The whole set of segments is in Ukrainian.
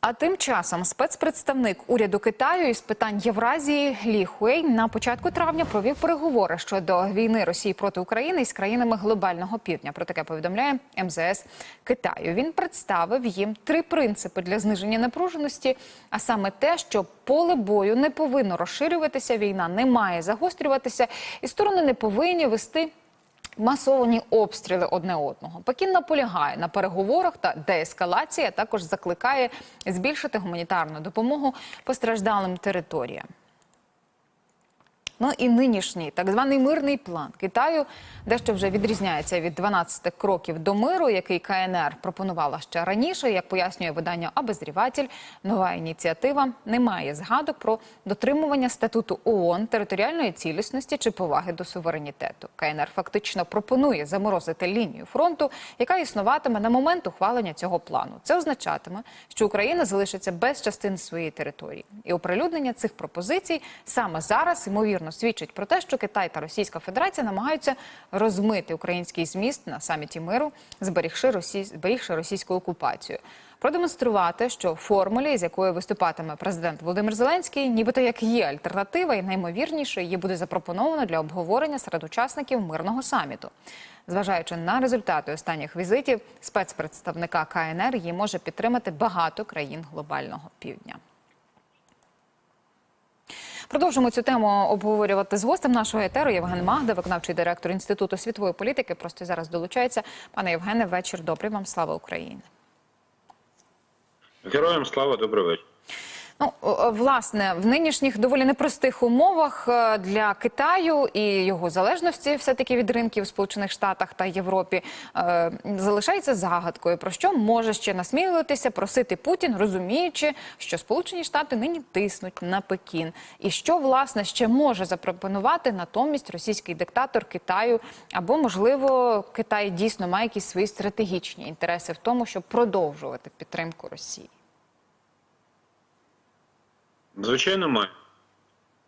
А тим часом спецпредставник уряду Китаю із питань Євразії Лі Хуей на початку травня провів переговори щодо війни Росії проти України із країнами глобального півдня. Про таке повідомляє МЗС Китаю. Він представив їм три принципи для зниження напруженості, а саме те, що поле бою не повинно розширюватися, війна не має загострюватися, і сторони не повинні вести масовані обстріли одне одного. Пекін наполягає на переговорах та деескалації, а також закликає збільшити гуманітарну допомогу постраждалим територіям. Ну і нинішній так званий мирний план Китаю дещо вже відрізняється від 12 кроків до миру, який КНР пропонувала ще раніше. Як пояснює видання Обозріватель, нова ініціатива не має згадок про дотримування статуту ООН, територіальної цілісності чи поваги до суверенітету. КНР фактично пропонує заморозити лінію фронту, яка існуватиме на момент ухвалення цього плану. Це означатиме, що Україна залишиться без частин своєї території, і оприлюднення цих пропозицій саме зараз ймовірно свідчить про те, що Китай та Російська Федерація намагаються розмити український зміст на саміті миру, зберігши, росій... зберігши російську окупацію. Продемонструвати, що формулі, з якою виступатиме президент Володимир Зеленський, нібито як є альтернатива, і наймовірніше її буде запропоновано для обговорення серед учасників мирного саміту. Зважаючи на результати останніх візитів, спецпредставника КНР її може підтримати багато країн глобального півдня. Продовжимо цю тему обговорювати з гостем нашого етеру Євген Магда, виконавчий директор Інституту світової політики. Просто зараз долучається. Пане Євгене, вечір добрий вам. Слава Україні. Героям слава, добрий вечір. Ну, власне, в нинішніх доволі непростих умовах е, для Китаю і його залежності, все таки від ринків в Сполучених Штатах та Європі, е, залишається загадкою. Про що може ще насмілюватися просити Путін, розуміючи, що Сполучені Штати нині тиснуть на Пекін, і що власне ще може запропонувати натомість російський диктатор Китаю, або можливо Китай дійсно має якісь свої стратегічні інтереси в тому, щоб продовжувати підтримку Росії. Звичайно, має.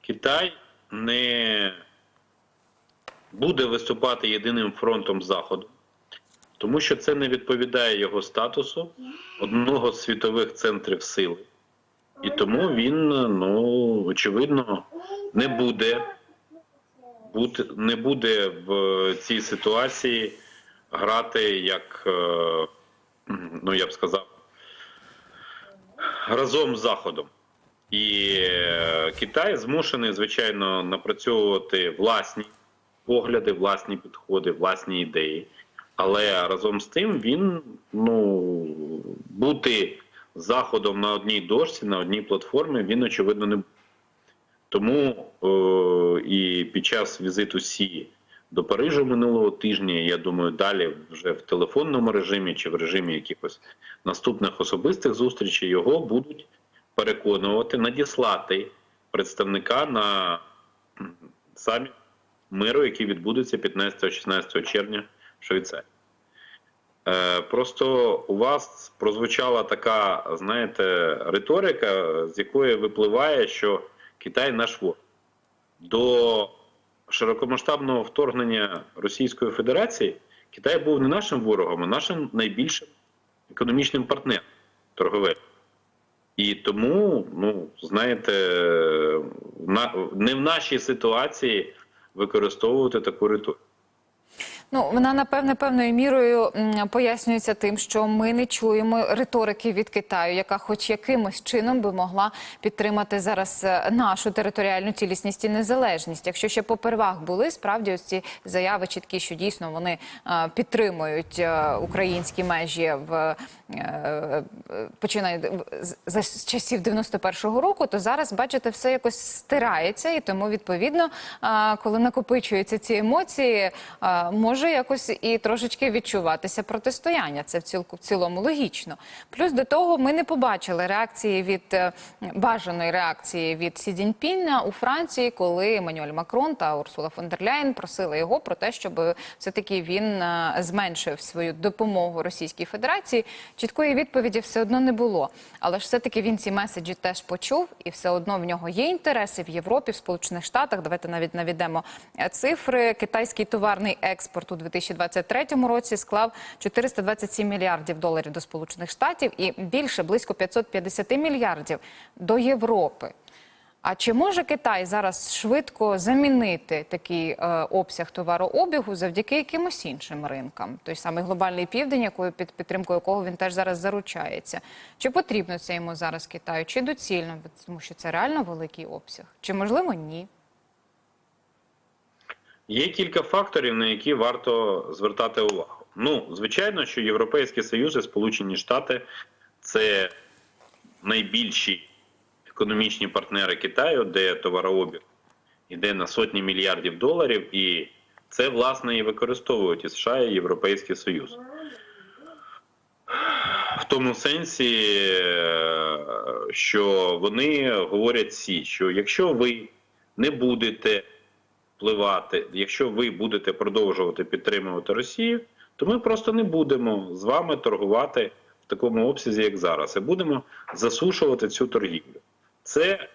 Китай не буде виступати єдиним фронтом Заходу, тому що це не відповідає його статусу одного з світових центрів сили. І тому він, ну, очевидно, не буде, не буде в цій ситуації грати як, е, ну я б сказав, разом з Заходом. І е, Китай змушений, звичайно, напрацьовувати власні погляди, власні підходи, власні ідеї. Але разом з тим він ну, бути заходом на одній дошці, на одній платформі, він очевидно не буде. Тому е, і під час візиту Сі до Парижу минулого тижня, я думаю, далі вже в телефонному режимі чи в режимі якихось наступних особистих зустрічей його будуть переконувати, надіслати представника на саміт миру, який відбудеться 15-16 червня в Швейцарії. Е, Просто у вас прозвучала така, знаєте, риторика, з якої випливає, що Китай наш ворог. До широкомасштабного вторгнення Російської Федерації Китай був не нашим ворогом, а нашим найбільшим економічним партнером торговим. І тому, ну знаєте, на не в нашій ситуації використовувати таку риторику. Ну, вона напевне певною мірою пояснюється тим, що ми не чуємо риторики від Китаю, яка, хоч якимось чином, би могла підтримати зараз е, нашу територіальну цілісність і незалежність. Якщо ще попервах були справді ось ці заяви чіткі, що дійсно вони е, підтримують е, українські межі в починає з- часів 91-го року, то зараз бачите, все якось стирається, і тому відповідно, коли накопичуються ці емоції, е, може якось і трошечки відчуватися протистояння. Це в цілку в цілому логічно. Плюс до того ми не побачили реакції від е, бажаної реакції від Сі Цзіньпіна у Франції, коли Еммануель Макрон та Урсула фон дер Ляєн просили його про те, щоб все таки він е, зменшив свою допомогу Російській Федерації. Чіткої відповіді все одно не було. Але ж все таки він ці меседжі теж почув, і все одно в нього є інтереси в Європі, в Сполучених Штатах. Давайте навіть наведемо е, цифри. Китайський товарний експорт експорт у 2023 році склав 427 мільярдів доларів до Сполучених Штатів і більше близько 550 мільярдів до Європи. А чи може Китай зараз швидко замінити такий е, обсяг товарообігу завдяки якимось іншим ринкам? Той самий глобальний південь, якою під підтримкою якого він теж зараз заручається. Чи потрібно це йому зараз Китаю? Чи доцільно? Тому що це реально великий обсяг? Чи можливо ні? Є кілька факторів, на які варто звертати увагу. Ну, звичайно, що Європейський Союз і Сполучені Штати це найбільші економічні партнери Китаю, де товарообіг йде на сотні мільярдів доларів, і це власне і використовують і США і Європейський Союз. В тому сенсі, е, що вони говорять всі, що якщо ви не будете впливати, якщо ви будете продовжувати підтримувати Росію, то ми просто не будемо з вами торгувати в такому обсязі, як зараз, і будемо засушувати цю торгівлю. Це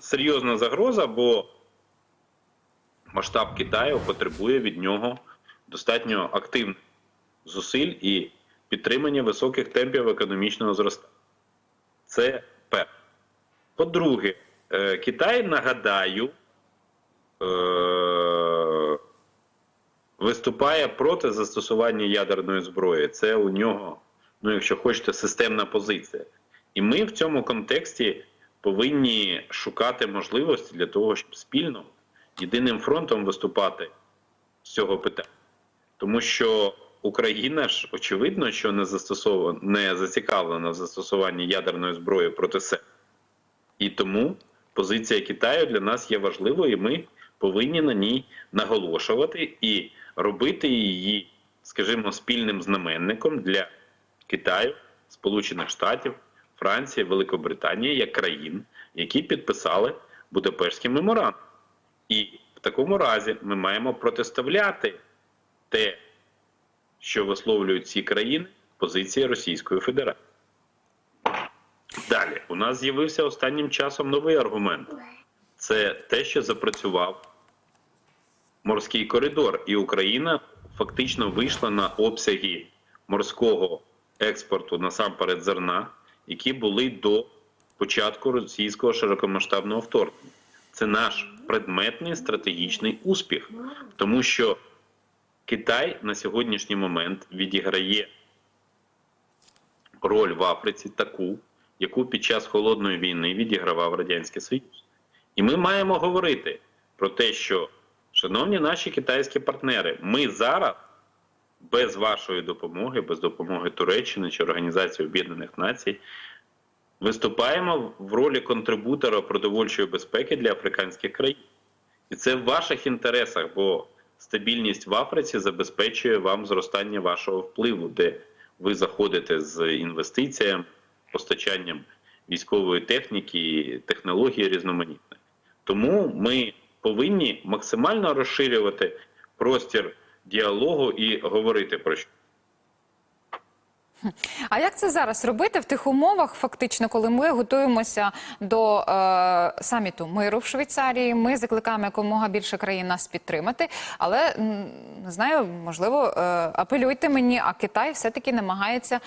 серйозна загроза, бо масштаб Китаю потребує від нього достатньо активних зусиль і підтримання високих темпів економічного зростання. Це перше. По-друге, е, Китай, нагадаю, е, виступає проти застосування ядерної зброї. Це у нього, ну якщо хочете, системна позиція. І ми в цьому контексті повинні шукати можливості для того, щоб спільно єдиним фронтом виступати з цього питання. Тому що Україна ж очевидно, що не застосована, не зацікавлена в застосуванні ядерної зброї проти себе. І тому позиція Китаю для нас є важливою, і ми повинні на ній наголошувати і робити її, скажімо, спільним знаменником для Китаю, Сполучених Штатів, Франції, Великобританії як країн, які підписали Будапештський меморандум. І в такому разі ми маємо протиставляти те, що висловлюють ці країни, позиції Російської Федерації. Далі у нас з'явився останнім часом новий аргумент: це те, що запрацював морський коридор, і Україна фактично вийшла на обсяги морського експорту насамперед зерна, які були до початку російського широкомасштабного вторгнення. Це наш предметний стратегічний успіх, тому що Китай на сьогоднішній момент відіграє роль в Африці таку, яку під час холодної війни відігравав Радянський Союз. І ми маємо говорити про те, що, шановні наші китайські партнери, ми зараз без вашої допомоги, без допомоги Туреччини чи Організації Об'єднаних Націй, виступаємо в ролі контрибутора продовольчої безпеки для африканських країн. І це в ваших інтересах, бо стабільність в Африці забезпечує вам зростання вашого впливу, де ви заходите з інвестиціями, постачанням військової техніки, технології різноманітних. Тому ми повинні максимально розширювати простір діалогу і говорити про що. А як це зараз робити в тих умовах, фактично, коли ми готуємося до е, саміту миру в Швейцарії? Ми закликаємо якомога більше країн нас підтримати, але не знаю, можливо, е, апелюйте мені. А Китай все-таки намагається е,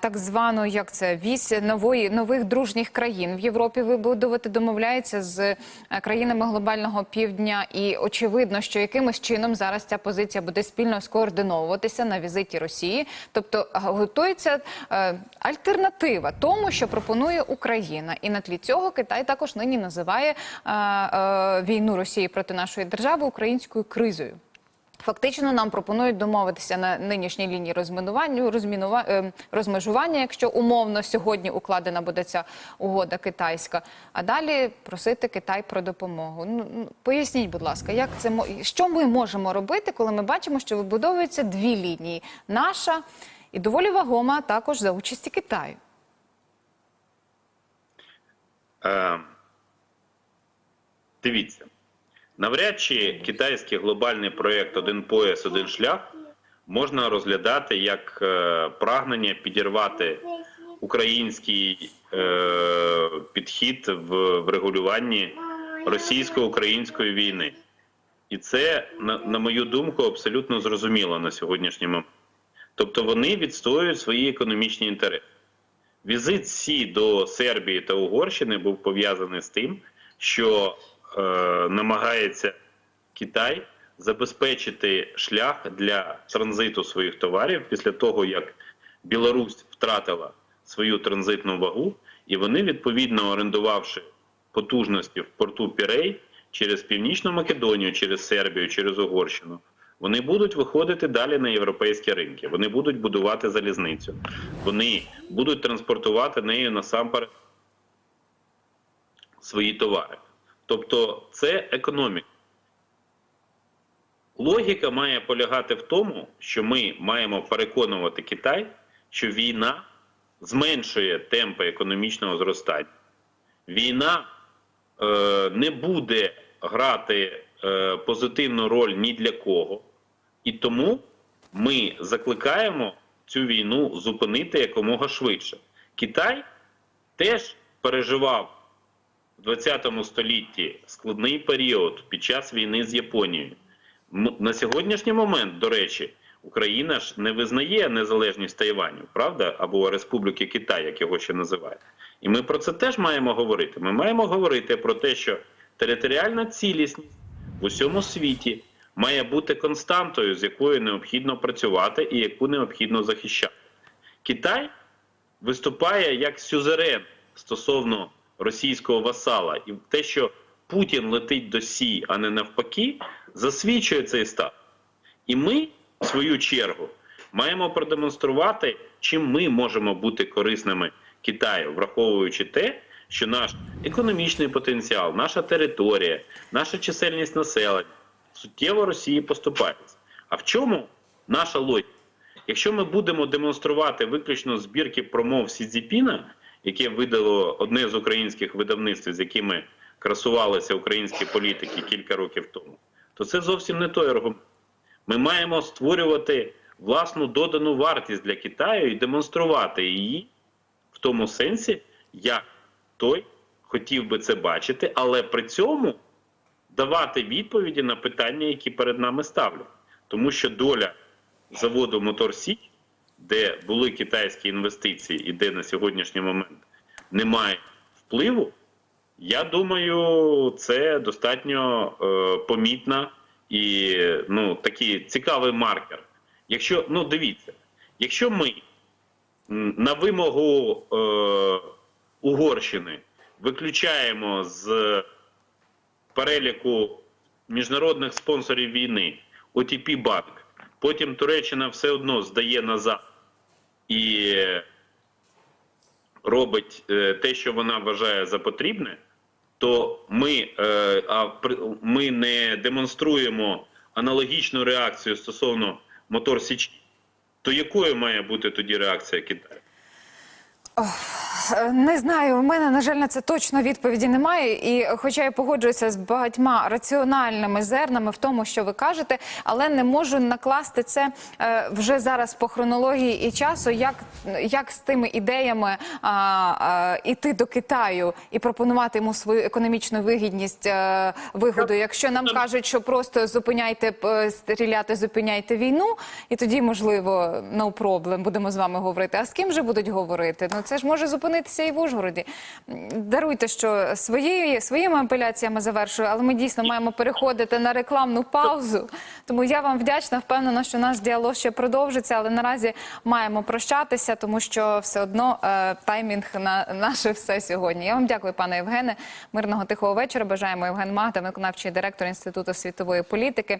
так звану, як це вісь нової нових дружніх країн в Європі вибудувати, домовляється з е, країнами глобального півдня. І очевидно, що якимось чином зараз ця позиція буде спільно скоординовуватися на візиті Росії, тобто готується е, альтернатива тому, що пропонує Україна, і на тлі цього Китай також нині називає е, е, війну Росії проти нашої держави українською кризою. Фактично нам пропонують домовитися на нинішній лінії розмінування, розмінува, розмежування, якщо умовно сьогодні укладена буде ця угода китайська. А далі просити Китай про допомогу. Ну ну, поясніть, будь ласка, як це що ми можемо робити, коли ми бачимо, що вибудовуються дві лінії: наша і доволі вагома також за участі Китаю. Е, дивіться, навряд чи китайський глобальний проєкт Один пояс, один шлях можна розглядати як е, прагнення підірвати український е, підхід в врегулюванні російсько-української війни. І це, на, на мою думку, абсолютно зрозуміло на сьогоднішній момент. Тобто вони відстоюють свої економічні інтереси. Візит Сі до Сербії та Угорщини був пов'язаний з тим, що е, намагається Китай забезпечити шлях для транзиту своїх товарів після того, як Білорусь втратила свою транзитну вагу, і вони, відповідно орендувавши потужності в порту Пірей через Північну Македонію, через Сербію, через Угорщину, вони будуть виходити далі на європейські ринки. Вони будуть будувати залізницю. Вони будуть транспортувати нею насамперед свої товари. Тобто це економіка. Логіка має полягати в тому, що ми маємо переконувати Китай, що війна зменшує темпи економічного зростання. Війна е, не буде грати е, позитивну роль ні для кого, і тому ми закликаємо цю війну зупинити якомога швидше. Китай теж переживав в 20 столітті складний період під час війни з Японією. На сьогоднішній момент, до речі, Україна ж не визнає незалежність Тайваню, правда? Або Республіки Китай, як його ще називають. І ми про це теж маємо говорити. Ми маємо говорити про те, що територіальна цілісність в усьому світі має бути константою, з якою необхідно працювати і яку необхідно захищати. Китай виступає як сюзерен стосовно російського васала, і те, що Путін летить до Сі, а не навпаки, засвідчує цей стан. І ми, в свою чергу, маємо продемонструвати, чим ми можемо бути корисними Китаю, враховуючи те, що наш економічний потенціал, наша територія, наша чисельність населення суттєво Росії поступається. А в чому наша логіка? Якщо ми будемо демонструвати виключно збірки промов Сі Цзіпіна, яке видало одне з українських видавництв, з якими красувалися українські політики кілька років тому, то це зовсім не той аргумент. Ми маємо створювати власну додану вартість для Китаю і демонструвати її в тому сенсі, як той хотів би це бачити, але при цьому давати відповіді на питання, які перед нами ставлять. Тому що доля заводу Мотор де були китайські інвестиції і де на сьогоднішній момент немає впливу, я думаю, це достатньо е, помітна і ну, такий цікавий маркер. Якщо, ну дивіться, якщо ми на вимогу е, Угорщини виключаємо з переліку міжнародних спонсорів війни OTP банк, потім Туреччина все одно здає назад і робить е, те, що вона вважає за потрібне, то ми, е, а, ми не демонструємо аналогічну реакцію стосовно мотор Січі, то якою має бути тоді реакція Китаю? Не знаю, у мене на жаль на це точно відповіді немає. І хоча я погоджуюся з багатьма раціональними зернами в тому, що ви кажете, але не можу накласти це е, вже зараз по хронології і часу, як, як з тими ідеями а, а, іти до Китаю і пропонувати йому свою економічну вигідність е, вигоду. Якщо нам кажуть, що просто зупиняйте е, стріляти, зупиняйте війну, і тоді можливо no problem, будемо з вами говорити. А з ким же будуть говорити? Ну це ж може зупинитися і в Ужгороді. Даруйте, що своєю своїми апеляціями завершую, але ми дійсно маємо переходити на рекламну паузу. Тому я вам вдячна. Впевнена, що наш діалог ще продовжиться, але наразі маємо прощатися, тому що все одно е, таймінг на наше все сьогодні. Я вам дякую, пане Євгене. Мирного тихого вечора. Бажаємо Євген Магда, виконавчий директор інституту світової політики.